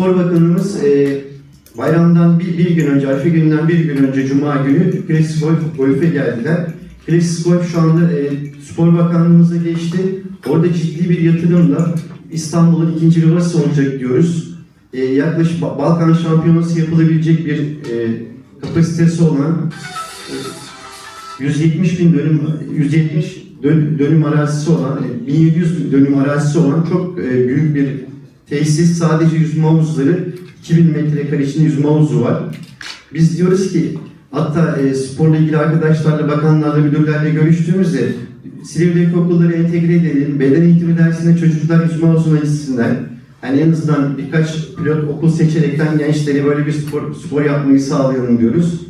Spor Bakanımız e, bayramdan bir, bir gün önce, Arife gününden bir gün önce Cuma günü Klasik Golf, Golf'e geldiler. Klasik Golf şu anda e, Spor Bakanlığımıza geçti. Orada ciddi bir yatırımla İstanbul'un ikinci rivası olacak diyoruz. E, yaklaşık Ba- Balkan Şampiyonası yapılabilecek bir e, kapasitesi olan e, 170 bin dönüm 170 dön- dönüm arazisi olan e, 1700 dönüm arazisi olan çok e, büyük bir tesis sadece yüzme havuzları 2000 metrekare içinde yüzme havuzu var. Biz diyoruz ki hatta e, sporla ilgili arkadaşlarla, bakanlarla, müdürlerle görüştüğümüzde Silivri'deki okulları entegre edelim, beden eğitimi dersinde çocuklar yüzme havuzuna gitsinler. Hani en azından birkaç pilot okul seçerekten gençleri böyle bir spor, spor yapmayı sağlayalım diyoruz.